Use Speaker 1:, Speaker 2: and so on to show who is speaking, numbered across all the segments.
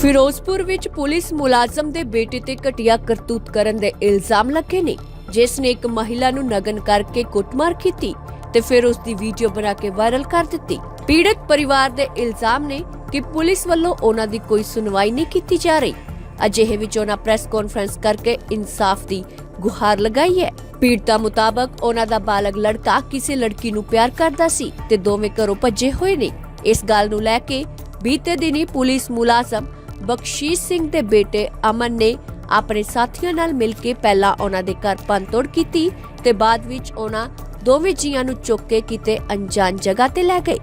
Speaker 1: ਫਿਰੋਜ਼ਪੁਰ ਵਿੱਚ ਪੁਲਿਸ ਮੁਲਾਜ਼ਮ ਦੇ ਬੇਟੇ ਤੇ ਘਟੀਆ ਕਰਤੂਤ ਕਰਨ ਦੇ ਇਲਜ਼ਾਮ ਲੱਗੇ ਨੇ, ਜਿਸ ਨੇ ਇੱਕ ਮਹਿਲਾ ਨੂੰ ਨਗਨ ਕਰਕੇ ਕੁੱਟਮਾਰ ਕੀਤੀ ਤੇ ਫਿਰ ਉਸ ਦੀ ਵੀਡੀਓ ਬਣਾ ਕੇ ਵਾਇਰਲ ਕਰ ਦਿੱਤੀ। ਪੀੜਤ ਪਰਿਵਾਰ ਦੇ ਇਲਜ਼ਾਮ ਨੇ ਕਿ ਪੁਲਿਸ ਵੱਲੋਂ ਉਹਨਾਂ ਦੀ ਕੋਈ ਸੁਣਵਾਈ ਨਹੀਂ ਕੀਤੀ ਜਾ ਰਹੀ। ਅਜਿਹੇ ਵਿੱਚ ਉਹਨਾਂ ਪ੍ਰੈਸ ਕਾਨਫਰੰਸ ਕਰਕੇ ਇਨਸਾਫ ਦੀ ਗੁਹਾਰ ਲਗਾਈ ਹੈ। ਪੀੜਤਾ ਮੁਤਾਬਕ ਉਹਨਾਂ ਦਾ ਬਾਲਗ ਲੜਕਾ ਕਿਸੇ ਲੜਕੀ ਨੂੰ ਪਿਆਰ ਕਰਦਾ ਸੀ ਤੇ ਦੋਵੇਂ ਘਰੋਂ ਭੱਜੇ ਹੋਏ ਨੇ। ਇਸ ਗੱਲ ਨੂੰ ਲੈ ਕੇ ਬੀਤੇ ਦਿਨੀ ਪੁਲਿਸ ਮੁਲਾਜ਼ਮ ਬਖਸ਼ੀਸ਼ ਸਿੰਘ ਦੇ ਬੇਟੇ ਅਮਨ ਨੇ ਆਪਣੇ ਸਾਥੀਆਂ ਨਾਲ ਮਿਲ ਕੇ ਪਹਿਲਾਂ ਉਹਨਾਂ ਦੇ ਘਰ ਭੰਨਤੋੜ ਕੀਤੀ ਤੇ ਬਾਅਦ ਵਿੱਚ ਉਹਨਾਂ ਦੋਵੇਂ ਜੀਆਂ ਨੂੰ ਚੁੱਕ ਕੇ ਕਿਤੇ ਅਣਜਾਣ ਜਗ੍ਹਾ ਤੇ ਲੈ ਗਏ,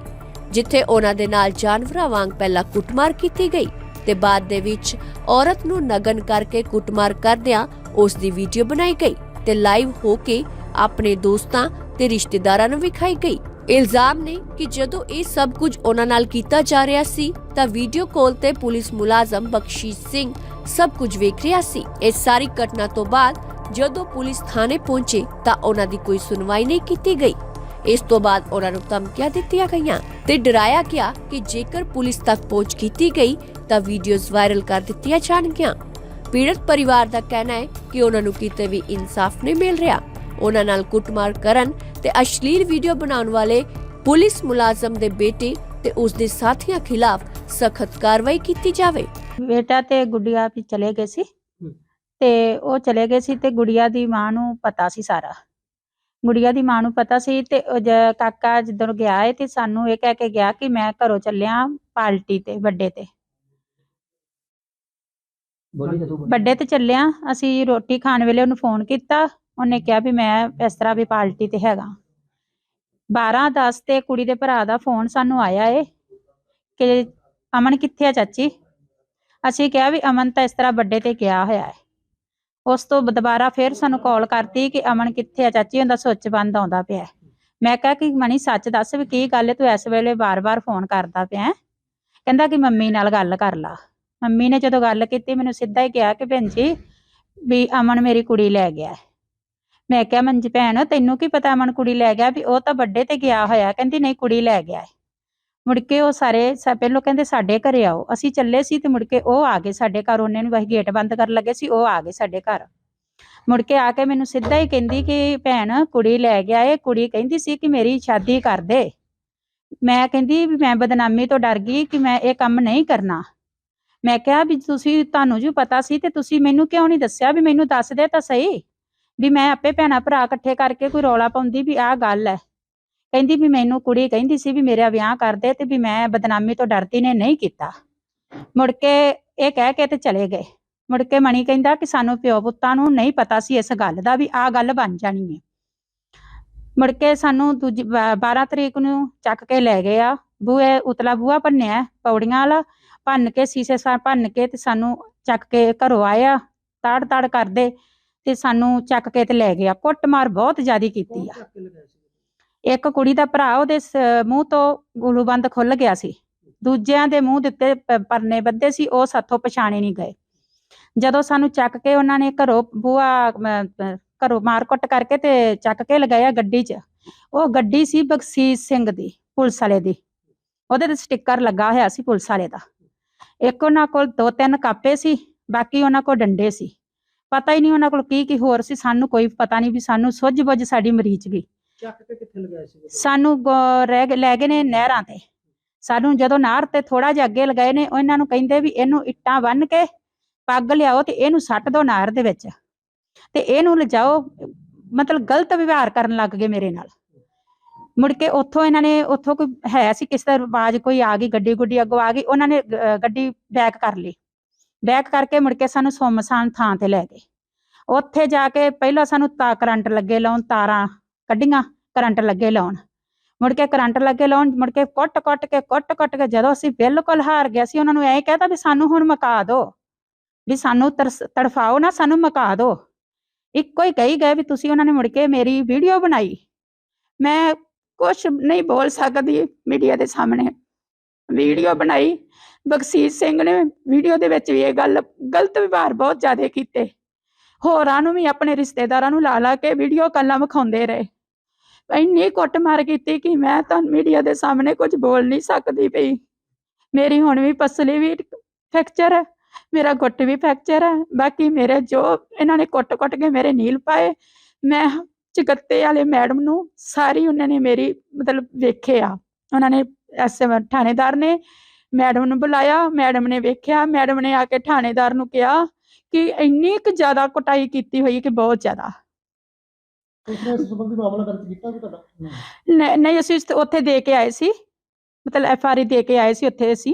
Speaker 1: ਜਿੱਥੇ ਉਹਨਾਂ ਦੇ ਨਾਲ ਜਾਨਵਰਾਂ ਵਾਂਗ ਪਹਿਲਾਂ ਕੁੱਟਮਾਰ ਕੀਤੀ ਗਈ ਤੇ ਬਾਅਦ ਦੇ ਵਿੱਚ ਔਰਤ ਨੂੰ ਨਗਨ ਕਰਕੇ ਕੁੱਟਮਾਰ ਕਰਦਿਆਂ ਉਸ ਦੀ ਵੀਡੀਓ ਬਣਾਈ ਗਈ ਤੇ ਲਾਈਵ ਹੋ ਕੇ ਆਪਣੇ ਦੋਸਤਾਂ ਤੇ ਰਿਸ਼ਤੇਦਾਰਾਂ ਨੂੰ ਵਿਖਾਈ ਗਈ। ਇਲਜ਼ਾਮ ਨੇ ਕਿ ਜਦੋਂ ਇਹ ਸਭ ਕੁਝ ਉਹਨਾਂ ਨਾਲ ਕੀਤਾ ਜਾ ਰਿਹਾ ਸੀ, ਤਾਂ ਵੀਡੀਓ ਕਾਲ ਤੇ ਪੁਲਿਸ ਮੁਲਾਜ਼ਮ ਬਖਸ਼ੀਸ਼ ਸਿੰਘ ਸਭ ਕੁਝ ਵੇਖ ਰਿਹਾ ਸੀ। ਇਸ ਸਾਰੀ ਘਟਨਾ ਤੋਂ ਬਾਅਦ ਜਦੋਂ ਪੁਲਿਸ ਥਾਣੇ ਪਹੁੰਚੇ, ਤਾਂ ਉਹਨਾਂ ਦੀ ਕੋਈ ਸੁਣਵਾਈ ਨਹੀਂ ਕੀਤੀ ਗਈ। ਇਸ ਤੋਂ ਬਾਅਦ ਉਹਨਾਂ ਨੂੰ ਧਮਕੀਆਂ ਦਿੱਤੀਆਂ ਗਈਆਂ ਤੇ ਡਰਾਇਆ ਗਿਆ ਕਿ ਜੇਕਰ ਪੁਲਿਸ ਤੱਕ ਪਹੁੰਚ ਕੀਤੀ ਗਈ, ਤਾਂ ਵੀਡੀਓਜ਼ ਵਾਇਰਲ ਕਰ ਦਿੱਤੀਆਂ ਜਾਣਗੀਆਂ। ਪੀੜਤ ਪਰਿਵਾਰ ਦਾ ਕਹਿਣਾ ਹੈ ਕਿ ਉਹਨਾਂ ਨੂੰ ਕਿਤੇ ਵੀ ਇਨਸਾਫ ਨਹੀਂ ਮਿਲ ਰਿਹਾ। ਉਹਨਾਂ ਨਾਲ ਕੁੱਟਮਾਰ ਕਰਨ ਤੇ ਅਸ਼ਲੀਲ ਵੀਡੀਓ ਬਣਾਉਣ ਵਾਲੇ ਪੁਲਿਸ ਮੁਲਾਜ਼ਮ ਦੇ ਬੇਟੇ ਤੇ ਉਸ ਦੇ ਸਾਥੀਆਂ ਖਿਲਾਫ ਸਖਤ ਕਾਰਵਾਈ ਕੀਤੀ ਜਾਵੇ।
Speaker 2: ਬੇਟਾ ਤੇ ਗੁੱਡੀਆ ਵੀ ਚਲੇ ਗਏ ਸੀ। ਤੇ ਉਹ ਚਲੇ ਗਏ ਸੀ ਤੇ ਗੁੜੀਆ ਦੀ ਮਾਂ ਨੂੰ ਪਤਾ ਸੀ ਸਾਰਾ। ਗੁੜੀਆ ਦੀ ਮਾਂ ਨੂੰ ਪਤਾ ਸੀ ਤੇ ਉਹ ਜ- ਕਾਕਾ ਜਿੱਦਣ ਗਿਆ ਏ ਤੇ ਸਾਨੂੰ ਇਹ ਕਹਿ ਕੇ ਗਿਆ ਕਿ ਮੈਂ ਘਰੋਂ ਚੱਲਿਆ ਪਾਰਟੀ ਤੇ ਵੱਡੇ ਤੇ।
Speaker 3: ਬੋਲੀ ਜਦੋਂ
Speaker 2: ਵੱਡੇ ਤੇ ਚੱਲਿਆ। ਅਸੀਂ ਰੋਟੀ ਖਾਣ ਵੇਲੇ ਉਹਨੂੰ ਫੋਨ ਕੀਤਾ। ਉਹਨੇ ਕਿਹਾ ਵੀ ਮੈਂ ਇਸ ਤਰ੍ਹਾਂ ਵੀ ਪਾਰਟੀ ਤੇ ਹੈਗਾ। 12 10 ਤੇ ਕੁੜੀ ਦੇ ਭਰਾ ਦਾ ਫੋਨ ਸਾਨੂੰ ਆਇਆ ਏ ਕਿ ਅਮਨ ਕਿੱਥੇ ਆ ਚਾਚੀ? ਅਸੀਂ ਕਿਹਾ ਵੀ ਅਮਨ ਤਾਂ ਇਸ ਤਰ੍ਹਾਂ ਵੱਡੇ ਤੇ ਗਿਆ ਹੋਇਆ ਹੈ ਉਸ ਤੋਂ ਦੁਬਾਰਾ ਫਿਰ ਸਾਨੂੰ ਕਾਲ ਕਰਤੀ ਕਿ ਅਮਨ ਕਿੱਥੇ ਆ ਚਾਚੀ? ਉਹਦਾ ਸੁੱਚ ਬੰਦ ਆਉਂਦਾ ਪਿਆ ਮੈਂ ਕਿਹਾ ਕਿ ਮਣੀ ਸੱਚ ਦੱਸ ਵੀ ਕੀ ਗੱਲ ਹੈ ਤੂੰ ਇਸ ਵੇਲੇ ਵਾਰ ਵਾਰ ਫੋਨ ਕਰਦਾ ਪਿਆ ਕਹਿੰਦਾ ਕਿ ਮੰਮੀ ਨਾਲ ਗੱਲ ਕਰ ਲਾ। ਮੰਮੀ ਨੇ ਜਦੋਂ ਗੱਲ ਕੀਤੀ, ਮੈਨੂੰ ਸਿੱਧਾ ਹੀ ਕਿਹਾ ਕਿ ਭੈਣ ਜੀ ਵੀ ਅਮਨ ਮੇਰੀ ਕੁੜੀ ਲੈ ਗਿਆ ਮੈਂ ਕਿਹਾ ਮੰਜੀ ਭੈਣ, ਤੈਨੂੰ ਕੀ ਪਤਾ ਮਨ ਕੁੜੀ ਲੈ ਗਿਆ ਵੀ ਉਹ ਤਾਂ ਵੱਡੇ ਤੇ ਗਿਆ ਹੋਇਆ, ਕਹਿੰਦੀ ਨਹੀਂ ਕੁੜੀ ਲੈ ਗਿਆ ਹੈ। ਮੁੜ ਕੇ ਉਹ ਸਾਰੇ ਪਹਿਲੋਂ ਕਹਿੰਦੇ ਸਾਡੇ ਘਰੇ ਆਓ, ਅਸੀਂ ਚੱਲੇ ਸੀ ਤੇ ਮੁੜ ਕੇ ਉਹ ਆ ਗਏ ਸਾਡੇ ਘਰ, ਉਹਨੇ ਨੂੰ ਵਹੀ ਗੇਟ ਬੰਦ ਕਰਨ ਲੱਗੇ ਸੀ, ਉਹ ਆ ਗਏ ਸਾਡੇ ਘਰ। ਮੁੜ ਕੇ ਆ ਕੇ ਮੈਨੂੰ ਸਿੱਧਾ ਹੀ ਕਹਿੰਦੀ ਕਿ ਭੈਣ, ਕੁੜੀ ਲੈ ਗਿਆ ਏ, ਕੁੜੀ ਕਹਿੰਦੀ ਸੀ ਕਿ ਮੇਰੀ ਸ਼ਾਦੀ ਕਰ ਦੇ। ਮੈਂ ਕਹਿੰਦੀ ਵੀ ਮੈਂ ਬਦਨਾਮੀ ਤੋਂ ਡਰ ਗਈ ਕਿ ਮੈਂ ਇਹ ਕੰਮ ਨਹੀਂ ਕਰਨਾ। ਮੈਂ ਕਿਹਾ ਵੀ ਤੁਸੀਂ, ਤੁਹਾਨੂੰ ਜੋ ਪਤਾ ਸੀ ਤੇ ਤੁਸੀਂ ਮੈਨੂੰ ਕਿਉਂ ਨਹੀਂ ਦੱਸਿਆ ਵੀ ਮੈਨੂੰ ਦੱਸ ਦੇ ਤਾਂ ਸਹੀ? ਵੀ ਮੈਂ ਆਪੇ ਭੈਣਾਂ ਭਰਾ ਇਕੱਠੇ ਕਰਕੇ ਕੋਈ ਰੌਲਾ ਪਾਉਂਦੀ ਵੀ ਆਹ ਗੱਲ ਹੈ। ਕਹਿੰਦੀ ਵੀ ਮੈਨੂੰ ਕੁੜੀ ਕਹਿੰਦੀ ਸੀ ਵੀ ਮੇਰਾ ਵਿਆਹ ਕਰ ਦੇ ਤੇ ਵੀ ਮੈਂ ਬਦਨਾਮੀ ਤੋਂ ਡਰਦੀ ਨੇ ਨਹੀਂ ਕੀਤਾ। ਮੁੜ ਕੇ ਇਹ ਕਹਿ ਕੇ ਤੇ ਚਲੇ ਗਏ। ਮੁੜ ਕੇ ਮਣੀ ਕਹਿੰਦਾ ਕਿ ਸਾਨੂੰ ਪਿਓ ਪੁੱਤਾਂ ਨੂੰ ਨਹੀਂ ਪਤਾ ਸੀ ਇਸ ਗੱਲ ਦਾ ਵੀ ਆਹ ਗੱਲ ਬਣ ਜਾਣੀ ਹੈ। ਮੁੜ ਕੇ ਸਾਨੂੰ ਦੂਜੀ 12 ਤਰੀਕ ਨੂੰ ਚੱਕ ਕੇ ਲੈ ਗਏ ਆ। ਬੂਏ ਉਤਲਾ ਬੂਆ ਭੰਨਿਆ ਪੌੜੀਆਂ ਵਾਲਾ ਭੰਨ ਕੇ ਸੀਸੇ ਸਾ ਭੰਨ ਕੇ ਤੇ ਸਾਨੂੰ ਚੱਕ ਕੇ ਘਰੋਂ ਆਇਆ ਤੜ ਤੜ ਕਰਦੇ। ਤੇ ਸਾਨੂੰ ਚੱਕ ਕੇ ਤੇ ਲੈ ਗਿਆ। ਕੁੱਟਮਾਰ ਬਹੁਤ ਜ਼ਿਆਦਾ ਕੀਤੀ ਆ। ਇੱਕ ਕੁੜੀ ਦਾ ਭਰਾ ਉਹਦੇ ਸ- ਮੂੰਹ ਤੋਂ ਗਲੂਬੰਦ ਖੁੱਲ ਗਿਆ ਸੀ। ਦੂਜਿਆਂ ਦੇ ਮੂੰਹ ਦੇ ਉੱਤੇ ਪਰਨੇ ਬੱਧੇ ਸੀ ਉਹ ਸਾਥੋਂ ਪਛਾਣੇ ਨਹੀਂ ਗਏ। ਜਦੋਂ ਸਾਨੂੰ ਚੱਕ ਕੇ ਉਹਨਾਂ ਨੇ ਘਰੋਂ ਬੂਆ ਅਮ, ਅਮ, ਘਰੋਂ ਮਾਰਕੁੱਟ ਕਰਕੇ ਤੇ ਚੱਕ ਕੇ ਲਗਾਇਆ ਗੱਡੀ 'ਚ। ਉਹ ਗੱਡੀ ਸੀ ਬਖਸ਼ੀਸ਼ ਸਿੰਘ ਦੀ ਪੁਲਿਸ ਵਾਲੇ ਦੀ। ਉਹਦੇ ਤੇ ਸਟicker ਲੱਗਾ ਹੋਇਆ ਸੀ ਪੁਲਿਸ ਵਾਲੇ ਦਾ। ਇੱਕ ਉਹਨਾਂ ਕੋਲ ਦੋ ਤਿੰਨ ਕਾਪੇ ਸੀ ਬਾਕੀ ਉਹਨਾਂ ਕੋਲ ਡੰਡੇ ਸੀ। ਪਤਾ ਹੀ ਨਹੀਂ ਉਹਨਾਂ ਕੋਲ ਕੀ ਕੀ ਹੋਰ ਸੀ ਸਾਨੂੰ ਕੋਈ ਪਤਾ ਨਹੀਂ ਵੀ ਸਾਨੂੰ ਸੁੱਝ ਬੁੱਝ ਸਾਡੀ ਮਰੀਚ ਗਈ।
Speaker 3: ਚੱਕ ਕੇ ਕਿੱਥੇ ਲਗਾਇਆ ਸੀ
Speaker 2: ਸਾਨੂੰ ਗ- ਰਹਿ ਗਏ- ਲੈ ਗਏ ਨੇ ਨਹਿਰਾਂ ਤੇ। ਸਾਨੂੰ ਜਦੋਂ ਨਹਿਰ ਤੇ ਥੋੜਾ ਜਿਹਾ ਅੱਗੇ ਲਗਾਏ ਨੇ ਉਹ ਇਹਨਾਂ ਨੂੰ ਕਹਿੰਦੇ ਵੀ ਇਹਨੂੰ ਇੱਟਾਂ ਬੰਨ ਕੇ ਪੱਗ ਲਿਆਓ ਤੇ ਇਹਨੂੰ ਸੱਟ ਦਿਓ ਨਹਿਰ ਦੇ ਵਿੱਚ। ਤੇ ਇਹਨੂੰ ਲਿਜਾਓ ਮਤਲਬ ਗਲਤ ਵਿਵਹਾਰ ਕਰਨ ਲੱਗ ਗਏ ਮੇਰੇ ਨਾਲ। ਮੁੜ ਕੇ ਉੱਥੋਂ ਇਹਨਾਂ ਨੇ ਉੱਥੋਂ ਕੋਈ ਹੈ ਸੀ ਕਿਸ ਦਾ ਆਵਾਜ਼ ਕੋਈ ਆ ਗਈ ਗੱਡੀ ਗੁੱਡੀ ਅੱਗੋਂ ਆ ਗਈ ਉਹਨਾਂ ਨੇ ਗ- ਗੱਡੀ ਬੈਕ ਕਰ ਲਈ। ਬੈਕ ਕਰਕੇ ਮੁੜ ਕੇ ਸਾਨੂੰ ਸੁੰਮਸਾਨ ਥਾਂ ਤੇ ਲੈ ਗਏ। ਉੱਥੇ ਜਾ ਕੇ ਪਹਿਲਾਂ ਸਾਨੂੰ ਤਾ ਕਰੰਟ ਲੱਗੇ ਲਾਉਣ, ਤਾਰਾਂ ਕੱਢੀਆਂ, ਕਰੰਟ ਲੱਗੇ ਲਾਉਣ। ਮੁੜ ਕੇ ਕਰੰਟ ਲੱਗੇ ਲਾਉਣ, ਮੁੜ ਕੇ ਕੁੱਟ ਕੁੱਟ ਕੇ, ਕੁੱਟ ਕੁੱਟ ਕੇ ਜਦੋਂ ਅਸੀਂ ਬਿਲਕੁਲ ਹਾਰ ਗਿਆ ਸੀ ਉਹਨਾਂ ਨੂੰ ਐਂ ਕਹਿਤਾ ਵੀ ਸਾਨੂੰ ਹੁਣ ਮਕਾ ਦਿਓ। ਵੀ ਸਾਨੂੰ ਤਰਸ, ਤੜਫਾਓ ਨਾ, ਸਾਨੂੰ ਮਕਾ ਦਿਓ। ਇੱਕੋ ਹੀ ਕਹੀ ਗਏ ਵੀ ਤੁਸੀਂ ਉਹਨਾਂ ਨੇ ਮੁੜ ਕੇ ਮੇਰੀ ਵੀਡੀਓ ਬਣਾਈ। ਮੈਂ ਕੁਝ ਨਹੀਂ ਬੋਲ ਸਕਦੀ ਮੀਡੀਆ ਦੇ ਸਾਹਮਣੇ। ਵੀਡੀਓ ਬਣਾਈ ਬਖਸ਼ੀਸ਼ ਸਿੰਘ ਨੇ ਵੀਡੀਓ ਦੇ ਵਿੱਚ ਵੀ ਇਹ ਗੱਲ, ਗਲਤ ਵਿਵਹਾਰ ਬਹੁਤ ਜ਼ਿਆਦਾ ਕੀਤੇ। ਹੋਰਾਂ ਨੂੰ ਵੀ ਆਪਣੇ ਰਿਸ਼ਤੇਦਾਰਾਂ ਨੂੰ ਲਾ ਲਾ ਕੇ ਵੀਡੀਓ ਕਾਲਾਂ ਵਿਖਾਉਂਦੇ ਰਹੇ। ਇੰਨੀ ਕੁੱਟਮਾਰ ਕੀਤੀ ਕਿ ਮੈਂ ਤਾਂ ਮੀਡੀਆ ਦੇ ਸਾਹਮਣੇ ਕੁਝ ਬੋਲ ਨਹੀਂ ਸਕਦੀ ਪਈ। ਮੇਰੀ ਹੁਣ ਵੀ ਪਸਲੀ ਵੀ ਫ੍ਰੈਕਚਰ ਹੈ, ਮੇਰਾ ਗੁੱਟ ਵੀ ਫ੍ਰੈਕਚਰ ਹੈ, ਬਾਕੀ ਮੇਰੇ ਜੋ ਇਹਨਾਂ ਨੇ ਕੁੱਟ-ਕੁੱਟ ਕੇ ਮੇਰੇ ਨੀਲ ਪਾਏ, ਮੈਂ ਚਕੱਤੇ ਵਾਲੇ ਮੈਡਮ ਨੂੰ ਸਾਰੀ ਉਹਨਾਂ ਨੇ ਮੇਰੀ ਮਤਲਬ ਵੇਖਿਆ ਉਹਨਾਂ ਨੇ ਐਸਐਮ ਥਾਣੇਦਾਰ ਨੇ ਮੈਡਮ ਨੂੰ ਬੁਲਾਇਆ ਮੈਡਮ ਨੇ ਵੇਖਿਆ ਮੈਡਮ ਨੇ ਆ ਕੇ ਥਾਣੇਦਾਰ ਨੂੰ ਕਿਹਾ ਕਿ ਇੰਨੀ ਕੁ ਜ਼ਿਆਦਾ ਕੁਟਾਈ ਕੀਤੀ ਹੋਈ ਕਿ ਬਹੁਤ ਜ਼ਿਆਦਾ।
Speaker 3: ਇਸ ਸੰਬੰਧੀ ਮਾਮਲਾ ਦਰਜ ਕੀਤਾ ਵੀ ਤੁਹਾਡਾ?
Speaker 2: ਨਹੀਂ ਨਹੀਂ ਅਸੀਂ ਉਸ- ਉੱਥੇ ਦੇ ਕੇ ਆਏ ਸੀ। ਮਤਲਬ ਐਫ ਆਰ ਦੇ ਕੇ ਆਏ ਸੀ ਉੱਥੇ ਅਸੀਂ।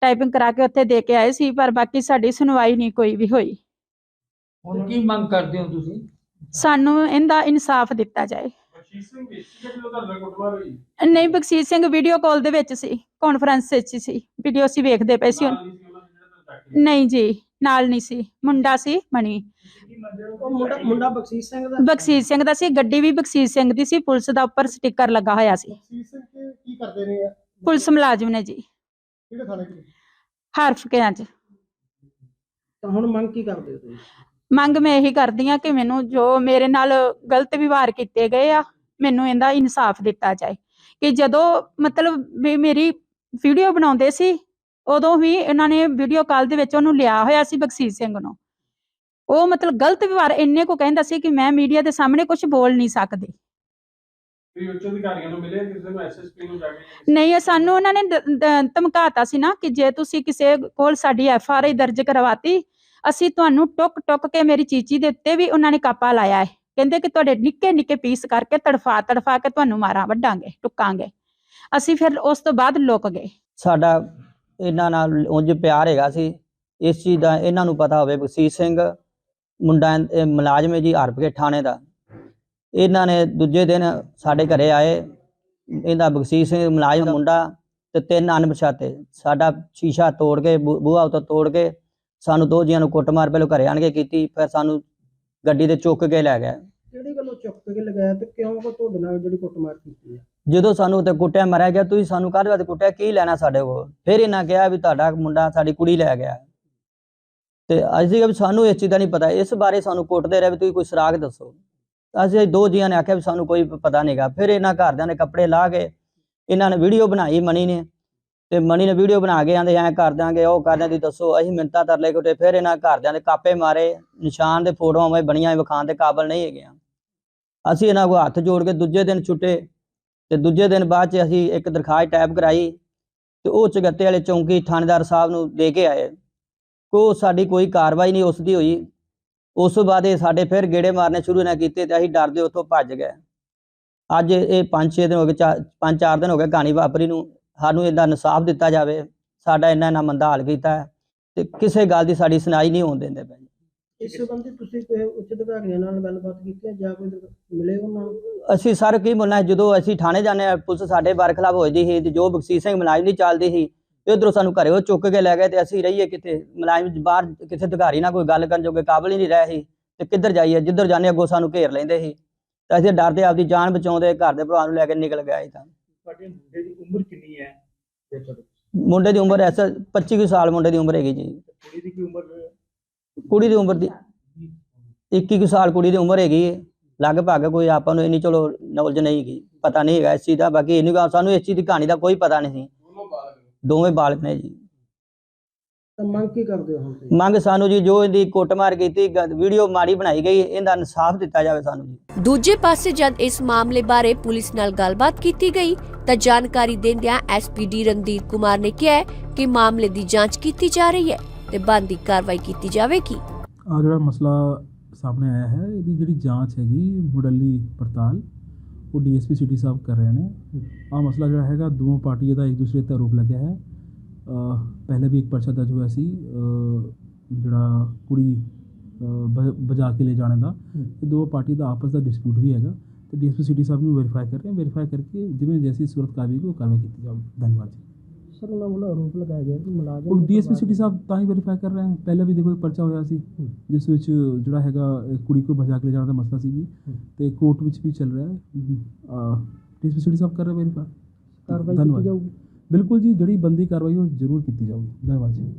Speaker 2: ਟਾਈਪਿੰਗ ਕਰਾ ਕੇ ਉੱਥੇ ਦੇ ਕੇ ਆਏ ਸੀ ਪਰ ਬਾਕੀ ਸਾਡੀ ਸੁਣਵਾਈ ਨਹੀਂ ਕੋਈ ਵੀ ਹੋਈ।
Speaker 4: ਹੁਣ ਕੀ ਮੰਗ ਕਰਦੇ ਹੋ ਤੁਸੀਂ?
Speaker 2: ਸਾਨੂੰ ਇਹਦਾ ਇਨਸਾਫ ਦਿੱਤਾ ਜਾਏ।
Speaker 5: ਸਿੰਘ ਉਹਦਾ ਹੋਈ?
Speaker 2: ਨਹੀਂ ਬਖਸ਼ੀਸ਼ ਸਿੰਘ ਵੀਡੀਓ ਕਾਲ ਦੇ ਵਿੱਚ ਸੀ ਕਾਨਫਰੰਸ ਵਿੱਚ ਸੀ। ਵੀਡੀਓ ਅਸੀਂ ਵੇਖਦੇ ਪਏ ਸੀ।
Speaker 5: ਨਾਲ ਨਹੀਂ ਸੀ ਉਹਨਾਂ ਦੇ ਜਿਹੜਾ ਤੁਹਾਨੂੰ ਚੱਕ ਲਿਆ।
Speaker 2: ਨਹੀਂ ਜੀ ਨਾਲ ਨਹੀਂ ਸੀ। ਮੁੰਡਾ ਸੀ ਮਣੀ
Speaker 3: ਉਹ ਮੁੰਡਾ ਮੁੰਡਾ ਬਖਸ਼ੀਸ਼ ਸਿੰਘ ਦਾ?
Speaker 2: ਬਖਸ਼ੀਸ਼ ਸਿੰਘ ਦਾ ਸੀ ਗੱਡੀ ਵੀ ਬਖਸ਼ੀਸ਼ ਸਿੰਘ ਦੀ ਸੀ ਪੁਲਿਸ ਦਾ ਉੱਪਰ ਸਟicker ਲੱਗਾ ਹੋਇਆ ਸੀ।
Speaker 3: ਬਖਸ਼ੀਸ਼ ਸਿੰਘ ਕੀ- ਕੀ ਕਰਦੇ ਨੇ
Speaker 2: ਪੁਲਿਸ ਮੁਲਾਜ਼ਮ ਨੇ ਜੀ।
Speaker 3: ਕਿਹੜੇ ਥਾਣੇ ਚ
Speaker 2: ਹਰਫ ਕੇ ਅੱਜ।
Speaker 3: ਤਾਂ ਹੁਣ ਮੰਗ ਕੀ ਕਰਦੇ ਹੋ ਤੁਸੀਂ?
Speaker 2: ਮੰਗ ਮੈਂ ਇਹੀ ਕਰਦੀ ਆ ਕਿ ਮੈਨੂੰ ਜੋ ਮੇਰੇ ਨਾਲ ਗਲਤ ਵਿਵਹਾਰ ਕੀਤੇ ਗਏ ਆ ਮੈਨੂੰ ਇਹਦਾ ਇਨਸਾਫ ਦਿੱਤਾ ਜਾਏ। ਕਿ ਜਦੋਂ ਮਤਲਬ ਵੀ ਮੇਰੀ ਵੀਡੀਓ ਬਣਾਉਂਦੇ ਸੀ ਉਦੋਂ ਵੀ ਇਹਨਾਂ ਨੇ ਵੀਡੀਓ ਕਾਲ ਦੇ ਵਿੱਚ ਉਹਨੂੰ ਲਿਆ ਹੋਇਆ ਸੀ ਬਖਸ਼ੀਸ਼ ਸਿੰਘ ਨੂੰ। ਉਹ ਮਤਲਬ ਗਲਤ ਵਿਵਹਾਰ ਇੰਨੇ ਕੋ ਕਹਿੰਦਾ ਸੀ ਕਿ ਮੈਂ ਮੀਡੀਆ ਦੇ ਸਾਹਮਣੇ ਕੁਝ ਬੋਲ ਨਹੀਂ ਸਕਦੀ।
Speaker 5: ਤੁਸੀਂ ਉੱਚ ਅਧਿਕਾਰੀਆਂ ਨੂੰ ਮਿਲੇ ਕਿਸੇ ਨੂੰ ਐਸਐਸਪੀ ਨੂੰ ਜਾ ਕੇ
Speaker 2: ਨਹੀਂ ਸਾਨੂੰ ਉਹਨਾਂ ਨੇ ਧਮਕਾਤਾ ਸੀ ਨਾ ਕਿ ਜੇ ਤੁਸੀਂ ਕਿਸੇ ਕੋਲ ਸਾਡੀ ਐਫ ਆਰ ਆਈ ਦਰਜ ਕਰਵਾਤੀ ਅਸੀਂ ਤੁਹਾਨੂੰ ਟੁੱਕ ਟੁੱਕ ਕੇ ਮੇਰੀ ਚੀਚੀ ਦੇ ਉੱਤੇ ਵੀ ਉਹਨਾਂ ਨੇ ਕਾਪਾ ਲਾਇਆ ਹੈ। ਕਹਿੰਦੇ ਕਿ ਤੁਹਾਡੇ ਨਿੱਕੇ ਨਿੱਕੇ ਪੀਸ ਕਰਕੇ ਤੜਫਾ ਤੜਫਾ ਕੇ ਤੁਹਾਨੂੰ ਮਾਰਾਂ, ਵੱਢਾਂਗੇ, ਟੁੱਕਾਂਗੇ। ਅਸੀਂ ਫਿਰ ਉਸ ਤੋਂ ਬਾਅਦ ਲੁਕ ਗਏ।
Speaker 6: ਸਾਡਾ ਇਹਨਾਂ ਨਾਲ ਉਂਝ ਪਿਆਰ ਹੈਗਾ ਸੀ। ਇਸ ਚੀਜ਼ ਦਾ ਇਹਨਾਂ ਨੂੰ ਪਤਾ ਹੋਵੇ, ਬਖਸ਼ੀਸ਼ ਸਿੰਘ, ਮੁੰਡਾ ਇਹ ਜੀ, ਹਰਪਕੇ ਥਾਣੇ ਦਾ। ਇਹਨਾਂ ਨੇ ਦੂਜੇ ਦਿਨ ਸਾਡੇ ਘਰੇ ਆਏ। ਇਹਦਾ ਬਖਸ਼ੀਸ਼ ਸਿੰਘ ਮੁਲਾਜ਼ਮ ਮੁੰਡਾ ਤੇ ਤਿੰਨ ਅਣਪਛਾਤੇ। ਸਾਡਾ ਸ਼ੀਸ਼ਾ ਤੋੜ ਕੇ, ਬੂ- ਬੂਹਾ ਉੱਤੇ ਤੋੜ ਕੇ ਸਾਨੂੰ ਦੋ ਜੀਆਂ ਨੂੰ ਕੁੱਟਮਾਰ, ਪਹਿਲਾਂ ਘਰੇ ਆਣ ਕੇ ਕੀਤੀ, ਫਿਰ ਸਾਨੂੰ ਗੱਡੀ ਤੇ ਚੁੱਕ ਕੇ ਲੈ ਗਏ
Speaker 3: ਕਿਹੜੀ ਗੱਲੋਂ ਚੁੱਕ ਕੇ ਲਗਾਇਆ ਤੇ ਕਿਉਂ ਕੋ ਤੁਹਾਡੇ ਨਾਲ ਜਿਹੜੀ ਕੁੱਟਮਾਰ ਕੀਤੀ ਹੈ
Speaker 6: ਜਦੋਂ ਸਾਨੂੰ ਉੱਤੇ ਕੁੱਟਿਆ ਮਾਰਿਆ ਗਿਆ ਤੁਸੀਂ ਸਾਨੂੰ ਕਾਹਦੇ ਵਾਸਤੇ ਕੁੱਟਿਆ? ਕੀ ਲੈਣਾ ਸਾਡੇ ਕੋਲ? ਫਿਰ ਇਹਨਾਂ ਕਿਹਾ ਵੀ ਤੁਹਾਡਾ ਮੁੰਡਾ ਸਾਡੀ ਕੁੜੀ ਲੈ ਗਿਆ। ਤੇ ਅਸੀਂ ਵੀ ਸਾਨੂੰ ਇਸ ਚੀਜ਼ ਦਾ ਨਹੀਂ ਪਤਾ। ਇਸ ਬਾਰੇ ਸਾਨੂੰ ਕੁੱਟਦੇ ਰਹੇ ਵੀ ਤੁਸੀਂ ਕੋਈ ਸੁਰਾਗ ਦੱਸੋ। ਅਸੀਂ ਦੋ ਜੀਆਂ ਨੇ ਆਖਿਆ ਵੀ ਸਾਨੂੰ ਕੋਈ ਪਤਾ ਨਹੀਂਗਾ ਫਿਰ ਇਹਨਾਂ ਘਰਦਿਆਂ ਨੇ ਕੱਪੜੇ ਲਾ ਕੇ ਇਹਨਾਂ ਨੇ ਵੀਡੀਓ ਬਣਾਈ ਮਣੀ ਨੇ। ਤੇ ਮਣੀ ਨੇ ਵੀਡੀਓ ਬਣਾ ਕੇ ਆਂਦੇ, ਐਂ ਕਰ ਦਿਆਂਗੇ, ਉਹ ਕਰ ਦਿਆਂਗੇ ਦੱਸੋ, ਅਸੀਂ ਮਿੰਤਾ ਤਰਲੇ ਕੁੱਟੇ ਫਿਰ ਇਹਨਾਂ ਘਰਦਿਆਂ ਦੇ ਕਾਪੇ ਮਾਰੇ, ਨਿਸ਼ਾਨ ਦੇ ਫੋਟੋਆਂ ਮੈਂ ਬਣੀਆਂ ਵਿਖਾਣ ਦੇ ਕਾਬਲ ਨਹੀਂ ਹੈਗੀਆਂ ਅਸੀਂ ਇਹਨਾਂ ਕੋ ਹੱਥ ਜੋੜ ਕੇ ਦੂਜੇ ਦਿਨ ਛੁੱਟੇ, ਤੇ ਦੂਜੇ ਦਿਨ ਬਾਅਦ ਚ ਅਸੀਂ ਇੱਕ ਦਰਖਾਸਤ ਟਾਈਪ ਕਰਾਈ, ਤੇ ਉਹ ਚਗੱਤੇ ਵਾਲੇ ਚੌਂਕੀ ਥਾਣੇਦਾਰ ਸਾਹਿਬ ਨੂੰ ਦੇ ਕੇ ਆਏ। ਕੋ ਸਾਡੀ ਕੋਈ ਕਾਰਵਾਈ ਨਹੀਂ ਉਸ ਦੀ ਹੋਈ। ਉਸ ਤੋਂ ਬਾਅਦ ਇਹ ਸਾਡੇ ਫਿਰ ਗੇੜੇ ਮਾਰਨੇ ਸ਼ੁਰੂ ਨਾ ਕੀਤੇ ਤੇ ਅਸੀਂ ਡਰਦੇ ਉੱਥੋਂ ਭੱਜ ਗਏ। ਅੱਜ ਇਹ 5-6 ਦਿਨ ਹੋ ਗਏ 5-4 ਦਿਨ ਹੋ ਗਏ ਕਹਾਣੀ ਵਾਪਰੀ ਨੂੰ। ਸਾਨੂੰ ਇਹਦਾ ਇਨਸਾਫ ਦਿੱਤਾ ਜਾਵੇ ਸਾਡਾ ਇੰਨਾ ਇੰਨਾ ਮੰਦਾ ਹਾਲ ਕੀਤਾ ਹੈ ਤੇ ਕਿਸੇ ਗੱਲ ਦੀ ਸਾਡੀ ਸੁਣਾਈ ਨਹੀਂ ਹੋਣ ਦਿੰਦੇ ਪਏ
Speaker 3: ਇਸ ਸੰਬੰਧੀ ਤੁਸੀਂ ਕੋਈ ਉੱਚ ਅਧਿਕਾਰੀਆਂ ਨਾਲ ਗੱਲਬਾਤ ਕੀਤੀ ਹੈ ਜਾਂ ਕੋਈ ਮਿਲੇ ਉਹਨਾਂ ਨੂੰ?
Speaker 6: ਅਸੀਂ ਸਰ ਕੀ ਬੋਲਣਾ ਜਦੋਂ ਅਸੀਂ ਥਾਣੇ ਜਾਂਦੇ ਹਾਂ ਪੁਲਿਸ ਸਾਡੇ ਬਰਖਲਾਫ ਹੋਈਦੀ ਸੀ ਤੇ ਜੋ ਬਖਸ਼ੀਸ਼ ਸਿੰਘ ਮੁਲਾਜ਼ਮ ਦੀ ਚੱਲਦੀ ਸੀ ਉਧਰੋਂ ਸਾਨੂੰ ਘਰੇ ਉਹ ਚੁੱਕ ਕੇ ਲੈ ਗਏ ਤੇ ਅਸੀਂ ਰਹੀਏ ਕਿਤੇ ਮੁਲਾਜ਼ਮ ਬਾਹਰ ਕਿਸੇ ਅਧਿਕਾਰੀ ਨਾਲ ਕੋਈ ਗੱਲ ਕਰਨ ਜੋਗੇ ਕਾਬਲ ਹੀ ਨਹੀਂ ਰਹੇ ਸੀ ਤੇ ਕਿੱਧਰ ਜਾਈਏ? ਜਿੱਧਰ ਜਾਂਦੇ ਅੱਗੋਂ ਸਾਨੂੰ ਘੇਰ ਲੈਂਦੇ ਸੀ ਤਾਂ ਅਸੀਂ ਡਰਦੇ ਆਪਦੀ ਜਾਨ ਬਚਾਉਂਦੇ ਘਰ ਦੇ ਭਰਾ ਨੂੰ ਲੈ ਕੇ ਨਿਕਲ ਗਏ ਤਾਂ।
Speaker 5: ਤੁਹਾਡੇ ਮੁੰਡੇ ਦੀ ਉਮਰ ਕਿੰਨੀ ਹੈ?
Speaker 6: ਮੁੰਡੇ ਦੀ ਉਮਰ ਐਸਾ 25 ਕੁ ਸਾਲ ਮੁੰਡੇ ਦੀ ਉਮਰ ਹੈਗੀ ਜੀ।
Speaker 5: ਕੁੜੀ ਦੀ ਕੀ ਉਮਰ?
Speaker 6: ਕੁੜੀ ਦੀ ਉਮਰ ਦੀ 21 ਕੁ ਸਾਲ ਕੁੜੀ ਦੀ ਉਮਰ ਹੈਗੀ ਹੈ ਲਗਭਗ ਕੋਈ ਆਪਾਂ ਨੂੰ ਇੰਨੀ ਚਲੋ ਨੌਲੇਜ ਨਹੀਂ ਹੈਗੀ। ਪਤਾ ਨਹੀਂ ਹੈਗਾ ਇਸ ਚੀਜ਼ ਦਾ। ਬਾਕੀ ਇਹਨੂੰ ਸਾਨੂੰ ਇਸ ਚੀਜ਼ ਦੀ ਕਹਾਣੀ ਦਾ ਕੋਈ ਪਤਾ ਨਹੀਂ। ਦੋਵੇਂ ਬਾਲਕ ਨੇ ਜੀ।
Speaker 3: ਤਾਂ ਮੰਗ ਕੀ ਕਰਦੇ ਹੋ ਹੁਣ ਤੁਸੀਂ?
Speaker 6: ਮੰਗ ਸਾਨੂੰ ਜੀ ਜੋ ਇਹਦੀ ਕੁੱਟਮਾਰ ਕੀਤੀ ਗ- ਵੀਡੀਓ ਮਾੜੀ ਬਣਾਈ ਗਈ ਇਹਦਾ ਇਨਸਾਫ ਦਿੱਤਾ ਜਾਵੇ ਸਾਨੂੰ ਜੀ।
Speaker 1: ਦੂਜੇ ਪਾਸੇ ਜਦ ਇਸ ਮਾਮਲੇ ਬਾਰੇ ਪੁਲਿਸ ਨਾਲ ਗੱਲਬਾਤ ਕੀਤੀ ਗਈ ਤਾਂ ਜਾਣਕਾਰੀ ਦਿੰਦਿਆਂ ਐਸਪੀਡੀ ਰਣਦੀਪ ਕੁਮਾਰ ਨੇ ਕਿਹਾ ਹੈ ਕਿ ਮਾਮਲੇ ਦੀ ਜਾਂਚ ਕੀਤੀ ਜਾ ਰਹੀ ਹੈ ਤੇ ਬਣਦੀ ਕਾਰਵਾਈ ਕੀਤੀ ਜਾਵੇਗੀ।
Speaker 7: ਆ ਜਿਹੜਾ ਮਸਲਾ ਸਾਹਮਣੇ ਆਇਆ ਹੈ ਇਹਦੀ ਜਿਹੜੀ ਜਾਂਚ ਹੈਗੀ ਮੁੱਢਲੀ ਪੜਤਾਲ ਉਹ ਡੀਐਸਪੀ ਸਿਟੀ ਸਾਹਿਬ ਕਰ ਰਹੇ ਨੇ। ਆ ਮਸਲਾ ਜਿਹੜਾ ਹੈਗਾ ਦੋਵਾਂ ਪਾਰਟੀਆਂ ਦਾ ਇੱਕ ਦੂਸਰੇ ਤੇ ਆਰੋਪ ਲੱਗਿਆ ਹੈ। ਪਹਿਲੇ ਵੀ ਇੱਕ ਪਰਚਾ ਦਰਜ ਹੋਇਆ ਸੀ ਜਿਹੜਾ ਕੁੜੀ ਬਜਾ ਕੇ ਲੈ ਜਾਣੇ ਦਾ। ਇਹ ਦੋ ਪਾਰਟੀ ਦਾ ਆਪਸ ਦਾ ਡਿਸਪਿਊਟ ਵੀ ਹੈਗਾ। ਤੇ ਡੀਐਸਪੀ ਸਿਟੀ ਸਾਹਿਬ ਨੂੰ ਵੈਰੀਫਾਈ ਕਰ ਰਹੇ ਹਨ ਵੈਰੀਫਾਈ ਕਰਕੇ ਜਿਵੇਂ ਜੈਸੀ ਸੂਰਤ ਹੋਈ ਉਹ ਕਾਰਵਾਈ ਕੀਤੀ ਜਾਊਗੀ ਧੰਨਵਾਦ ਜੀ।
Speaker 3: ਸਰ ਉਹਨਾਂ ਵੱਲੋਂ ਆਰੋਪ ਲਗਾਇਆ ਗਿਆ ਕਿ ਮੁਲਾਜ਼ਮ
Speaker 7: ਉਹ ਡੀਐਸਪੀ ਸਿਟੀ ਸਾਹਿਬ ਤਾਂ ਹੀ ਵੈਰੀਫਾਈ ਕਰ ਰਹੇ ਹਨ। ਪਹਿਲਾਂ ਵੀ ਦੇਖੋ ਇੱਕ ਪਰਚਾ ਹੋਇਆ ਸੀ ਜਿਸ ਵਿੱਚ ਜਿਹੜਾ ਹੈਗਾ ਕੁੜੀ ਕੋ ਭਜਾ ਕੇ ਲੈ ਜਾਣ ਦਾ ਮਸਲਾ ਸੀ ਜੀ। ਤੇ ਕੋਰਟ ਵਿੱਚ ਵੀ ਚੱਲ ਰਿਹਾ ਹੈ। ਡੀਐਸਪੀ ਸਿਟੀ ਸਾਹਿਬ ਕਰ ਰਹੇ ਵੈਰੀਫਾਈ
Speaker 3: ਕਾਰਵਾਈ। ਕੀਤੀ ਜਾਊਗੀ।
Speaker 7: ਬਿਲਕੁਲ ਜੀ ਜਿਹੜੀ ਬੰਦੀ ਕਾਰਵਾਈ ਉਹ ਜ਼ਰੂਰ ਕੀਤੀ ਜਾਊਗੀ। ਧੰਨਵਾਦ ਜੀ।